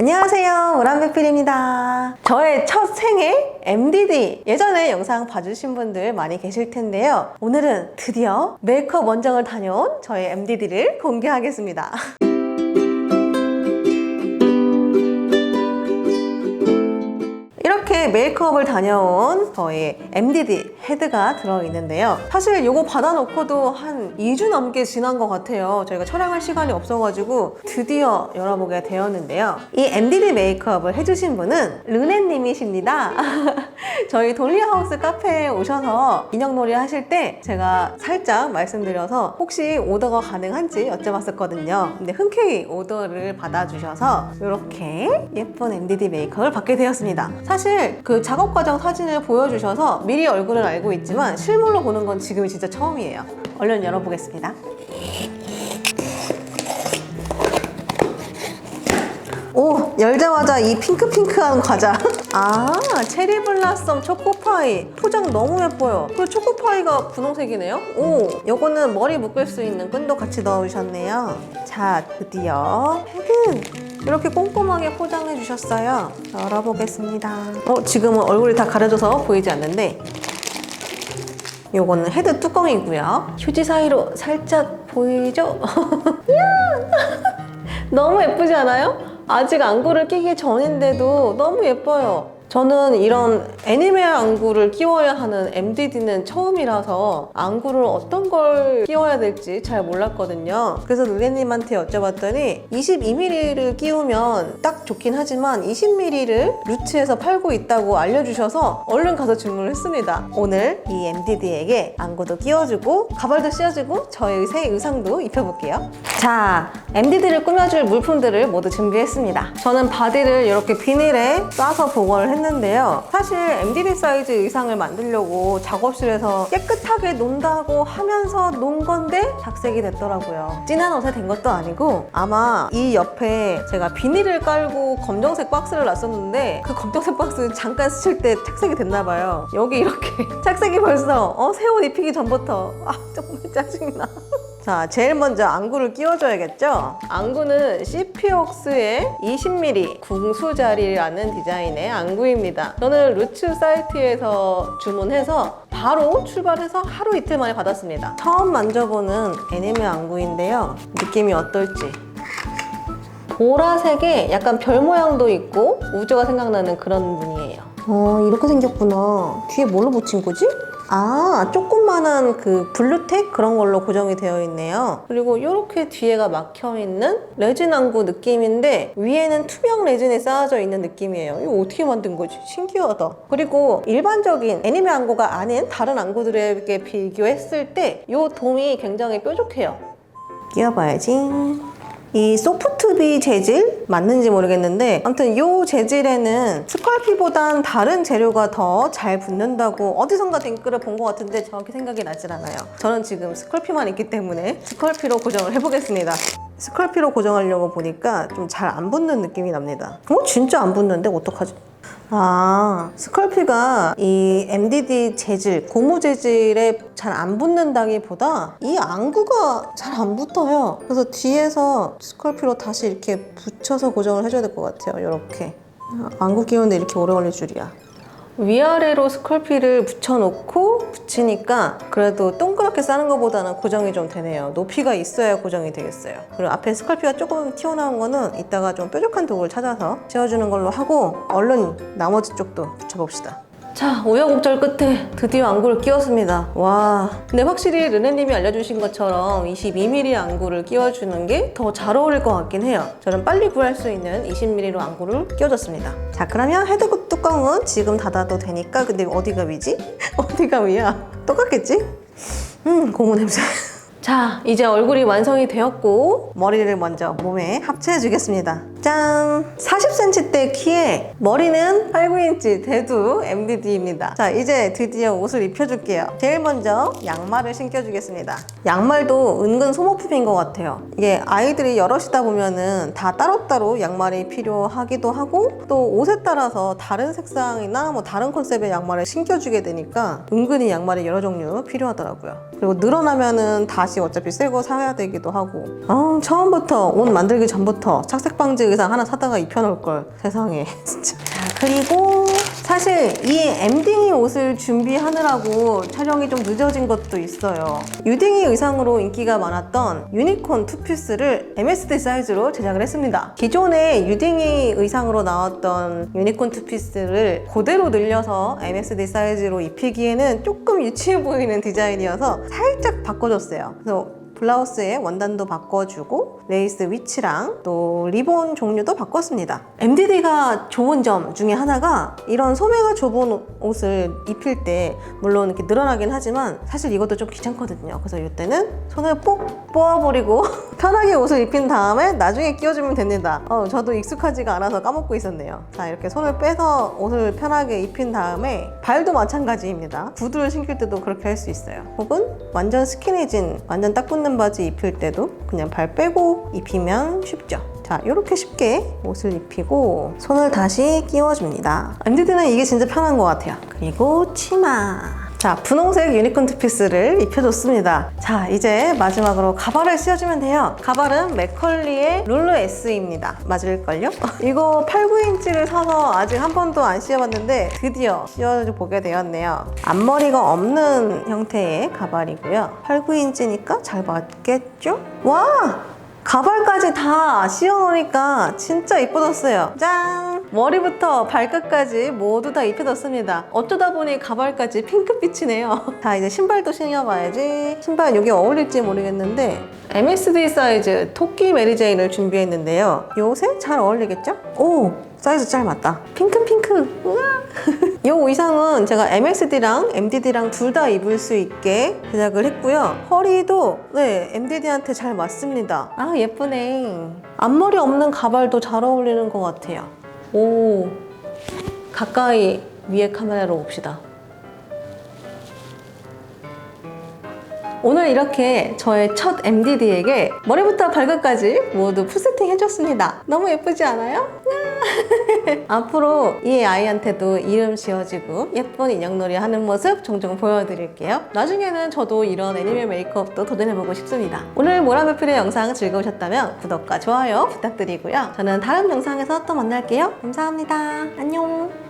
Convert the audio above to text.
안녕하세요. 우람배필입니다. 저의 첫 생애 MDD. 예전에 영상 봐주신 분들 많이 계실 텐데요. 오늘은 드디어 메이크업 원정을 다녀온 저의 MDD를 공개하겠습니다. 이렇게 메이크업을 다녀온 저의 MDD 헤드가 들어있는데요. 사실 이거 받아놓고도 한 2주 넘게 지난 것 같아요. 저희가 촬영할 시간이 없어가지고 드디어 열어보게 되었는데요. 이 MDD 메이크업을 해주신 분은 르네님이십니다. 저희 돌리하우스 카페에 오셔서 인형놀이 하실 때 제가 살짝 말씀드려서 혹시 오더가 가능한지 여쭤봤었거든요. 근데 흔쾌히 오더를 받아주셔서 이렇게 예쁜 MDD 메이크업을 받게 되었습니다. 사실 그 작업 과정 사진을 보여주셔서 미리 얼굴을 알고 있지만 실물로 보는 건 지금이 진짜 처음이에요. 얼른 열어보겠습니다. 오 열자마자 이 핑크핑크한 과자 아 체리 블라썸 초코파이. 포장 너무 예뻐요. 그리고 초코파이가 분홍색이네요? 오 요거는 머리 묶을 수 있는 끈도 같이 넣어주셨네요. 자 드디어 헤드 이렇게 꼼꼼하게 포장해 주셨어요. 열어보겠습니다. 어 지금은 얼굴이 다 가려져서 보이지 않는데 요거는 헤드 뚜껑이고요. 휴지 사이로 살짝 보이죠? 너무 예쁘지 않아요? 아직 안구를 끼기 전인데도 너무 예뻐요. 저는 이런 애니메 안구를 끼워야 하는 MDD는 처음이라서 안구를 어떤 걸 끼워야 될지 잘 몰랐거든요. 그래서 루레님한테 여쭤봤더니 22mm를 끼우면 딱 좋긴 하지만 20mm를 루츠에서 팔고 있다고 알려주셔서 얼른 가서 주문을 했습니다. 오늘 이 MDD에게 안구도 끼워주고 가발도 씌워주고 저의 새 의상도 입혀볼게요. 자, MDD를 꾸며줄 물품들을 모두 준비했습니다. 저는 바디를 이렇게 비닐에 싸서 보관을 했는데 요. 사실 MDD 사이즈 의상을 만들려고 작업실에서 깨끗하게 논다고 하면서 논 건데 작색이 됐더라고요. 진한 옷에 된 것도 아니고 아마 이 옆에 제가 비닐을 깔고 검정색 박스를 놨었는데 그 검정색 박스 잠깐 스칠 때 착색이 됐나 봐요. 여기 이렇게 착색이 벌써 어, 새 옷 입히기 전부터 아 정말 짜증나. 자, 제일 먼저 안구를 끼워줘야겠죠? 안구는 CP웍스의 20mm 궁수자리라는 디자인의 안구입니다. 저는 루츠 사이트에서 주문해서 바로 출발해서 하루 이틀 만에 받았습니다. 처음 만져보는 애니메 안구인데요. 느낌이 어떨지. 보라색에 약간 별 모양도 있고 우주가 생각나는 그런 무늬예요. 어, 이렇게 생겼구나. 뒤에 뭘로 붙인 거지? 아, 조그만한 그 블루텍 그런 걸로 고정이 되어 있네요. 그리고 이렇게 뒤에가 막혀 있는 레진 안구 느낌인데 위에는 투명 레진이 쌓아져 있는 느낌이에요. 이거 어떻게 만든 거지? 신기하다. 그리고 일반적인 애니메 안구가 아닌 다른 안구들에게 비교했을 때 이 돔이 굉장히 뾰족해요. 끼워봐야지. 이 소프트비 재질 맞는지 모르겠는데 아무튼 이 재질에는 스컬피보단 다른 재료가 더 잘 붙는다고 어디선가 댓글을 본 것 같은데 정확히 생각이 나질 않아요. 저는 지금 스컬피만 있기 때문에 스컬피로 고정을 해보겠습니다. 스컬피로 고정하려고 보니까 좀 잘 안 붙는 느낌이 납니다. 어? 진짜 안 붙는데 어떡하지? 아, 스컬피가 이 MDD 재질, 고무 재질에 잘 안 붙는다기보다 이 안구가 잘 안 붙어요. 그래서 뒤에서 스컬피로 다시 이렇게 붙여서 고정을 해줘야 될 것 같아요. 이렇게. 안구 끼우는데 이렇게 오래 걸릴 줄이야. 위아래로 스컬피를 붙여놓고 붙이니까 그래도 동그랗게 싸는 것보다는 고정이 좀 되네요. 높이가 있어야 고정이 되겠어요. 그리고 앞에 스컬피가 조금 튀어나온 거는 이따가 좀 뾰족한 도구를 찾아서 채워주는 걸로 하고 얼른 나머지 쪽도 붙여봅시다. 자, 우여곡절 끝에 드디어 안구를 끼웠습니다. 와. 근데 확실히 르네님이 알려주신 것처럼 22mm 안구를 끼워주는 게 더 잘 어울릴 것 같긴 해요. 저는 빨리 구할 수 있는 20mm로 안구를 끼워줬습니다. 자, 그러면 헤드 뚜껑은 지금 닫아도 되니까 근데 어디가 위지? 어디가 위야? 똑같겠지? 음, 고무 냄새. 자, 이제 얼굴이 완성이 되었고 머리를 먼저 몸에 합체해 주겠습니다. 짠! 40cm대 키에 머리는 8, 9인치 대두 MDD입니다. 자, 이제 드디어 옷을 입혀줄게요. 제일 먼저 양말을 신겨주겠습니다. 양말도 은근 소모품인 것 같아요. 이게 아이들이 여럿이다 보면은 다 따로따로 양말이 필요하기도 하고 또 옷에 따라서 다른 색상이나 뭐 다른 컨셉의 양말을 신겨주게 되니까 은근히 양말이 여러 종류 필요하더라고요. 그리고 늘어나면은 다시 어차피 새 거 사야 되기도 하고 아, 처음부터 옷 만들기 전부터 착색 방지 의상 하나 사다가 입혀놓을 걸 세상에 진짜. 자 그리고 사실 이 엠딩이 옷을 준비하느라고 촬영이 좀 늦어진 것도 있어요. 유딩이 의상으로 인기가 많았던 유니콘 투피스를 MSD 사이즈로 제작을 했습니다. 기존에 유딩이 의상으로 나왔던 유니콘 투피스를 그대로 늘려서 MSD 사이즈로 입히기에는 조금 유치해 보이는 디자인이어서 살짝 바꿔줬어요. 그래서 블라우스의 원단도 바꿔주고 레이스 위치랑 또 리본 종류도 바꿨습니다. MDD가 좋은 점 중에 하나가 이런 소매가 좁은 옷을 입힐 때 물론 이렇게 늘어나긴 하지만 사실 이것도 좀 귀찮거든요. 그래서 이때는 손을 뽁 뽑아버리고 편하게 옷을 입힌 다음에 나중에 끼워주면 됩니다. 어, 저도 익숙하지가 않아서 까먹고 있었네요. 자 이렇게 손을 빼서 옷을 편하게 입힌 다음에 발도 마찬가지입니다. 구두를 신길 때도 그렇게 할 수 있어요. 혹은 완전 스키니진, 완전 딱 붙는 바지 입힐 때도 그냥 발 빼고 입히면 쉽죠. 자, 이렇게 쉽게 옷을 입히고 손을 다시 끼워줍니다. MDD는 이게 진짜 편한 것 같아요. 그리고 치마. 자, 분홍색 유니콘 투피스를 입혀줬습니다. 자, 이제 마지막으로 가발을 씌워주면 돼요. 가발은 맥컬리의 룰루 S입니다. 맞을걸요? 이거 8, 9인치를 사서 아직 한 번도 안 씌워봤는데 드디어 씌워보게 되었네요. 앞머리가 없는 형태의 가발이고요. 8, 9인치니까 잘 맞겠죠? 와! 가발까지 다 씌워놓으니까 진짜 이뻐졌어요. 짠! 머리부터 발끝까지 모두 다 입혀졌습니다. 어쩌다 보니 가발까지 핑크빛이네요. 자, 이제 신발도 신어봐야지. 신발 여기 어울릴지 모르겠는데 MSD 사이즈 토끼 메리제인을 준비했는데요. 요새 잘 어울리겠죠? 오! 사이즈 잘 맞다. 핑크 핑크. 우와. 이 의상은 제가 MXD랑 MDD랑 둘 다 입을 수 있게 제작을 했고요. 허리도 네 MDD한테 잘 맞습니다. 아 예쁘네. 앞머리 없는 가발도 잘 어울리는 것 같아요. 오 가까이 위에 카메라로 봅시다. 오늘 이렇게 저의 첫 MDD에게 머리부터 발끝까지 모두 풀세팅 해줬습니다. 너무 예쁘지 않아요? 앞으로 이 아이한테도 이름 지어지고 예쁜 인형놀이 하는 모습 종종 보여드릴게요. 나중에는 저도 이런 애니메 메이크업도 도전해보고 싶습니다. 오늘 모라메필의 영상 즐거우셨다면 구독과 좋아요 부탁드리고요. 저는 다른 영상에서 또 만날게요. 감사합니다. 안녕.